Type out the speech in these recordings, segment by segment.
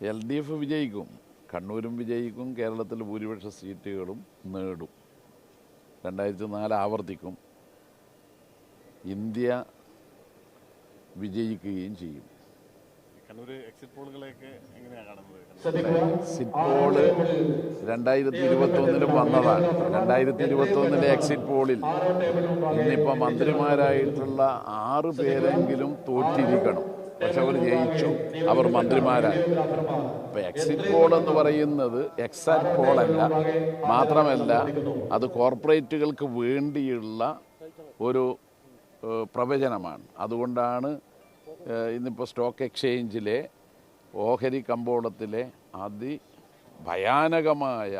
L D F വിജയിക്കും. കണ്ണൂരും വിജയിക്കും. കേരളത്തിൽ ഭൂരിപക്ഷ സീറ്റുകളും നേടും. രണ്ടായിരത്തി നാല് ആവർത്തിക്കും. ഇന്ത്യ വിജയിക്കുകയും ചെയ്യും. എക്സിറ്റ് പോൾ രണ്ടായിരത്തി ഇരുപത്തി ഒന്നിലും വന്നതാണ്. രണ്ടായിരത്തി ഇരുപത്തി ഒന്നിലെ എക്സിറ്റ് പോളിൽ ഇന്നിപ്പോൾ മന്ത്രിമാരായിട്ടുള്ള ആറ് പേരെങ്കിലും തോറ്റിരിക്കണം. പക്ഷെ അവർ ജയിച്ചു. അവർ മന്ത്രിമാരായി. ഇപ്പം എക്സിറ്റ് പോൾ എന്ന് പറയുന്നത് എക്സാക്ട് പോളല്ല മാത്രമല്ല അത് കോർപ്പറേറ്റുകൾക്ക് വേണ്ടിയുള്ള ഒരു പ്രവചനമാണ്. അതുകൊണ്ടാണ് ഇന്നിപ്പോൾ സ്റ്റോക്ക് എക്സ്ചേഞ്ചിലെ ഓഹരി കമ്പോളത്തിലെ അതിഭയാനകമായ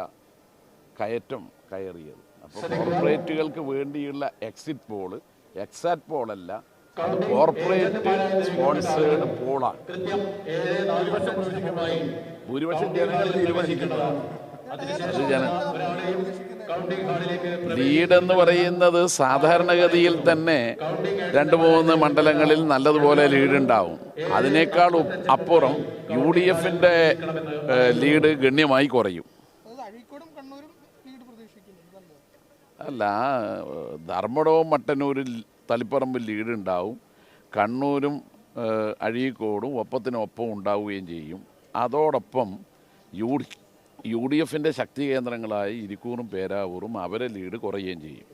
കയറ്റം കയറിയത്. അപ്പോൾ കോർപ്പറേറ്റുകൾക്ക് വേണ്ടിയുള്ള എക്സിറ്റ് പോൾ എക്സാക്ട് പോളല്ല അത് കോർപ്പറേറ്റ് സ്പോൺസേഡ് പോളാണ് ഭൂരിപക്ഷം ജനങ്ങൾ തീരുമാനിക്കുന്നതാണ് അത് ജന ലീഡ് എന്ന് പറയുന്നത് സാധാരണഗതിയിൽ തന്നെ രണ്ട് മൂന്ന് മണ്ഡലങ്ങളിൽ നല്ലതുപോലെ ലീഡ് ഉണ്ടാവും അതിനേക്കാൾ അപ്പുറം യു ഡി എഫിന്റെ ലീഡ് ഗണ്യമായി കുറയും. അതായത് അഴീക്കോടും കണ്ണൂരും ലീഡ് പ്രതീക്ഷിക്കുന്നുണ്ട് അല്ല ധർമ്മടവും മട്ടന്നൂരിൽ തളിപ്പറമ്പിൽ ലീഡ് ഉണ്ടാവും. കണ്ണൂരും അഴീക്കോടും ഒപ്പത്തിനൊപ്പം ഉണ്ടാവുകയും ചെയ്യും. അതോടൊപ്പം യു യു ഡി എഫിന്റെ ശക്തി കേന്ദ്രങ്ങളായ ഇരിക്കൂറും പേരാവൂറും അവരെ ലീഡ് കുറയുകയും ചെയ്യും.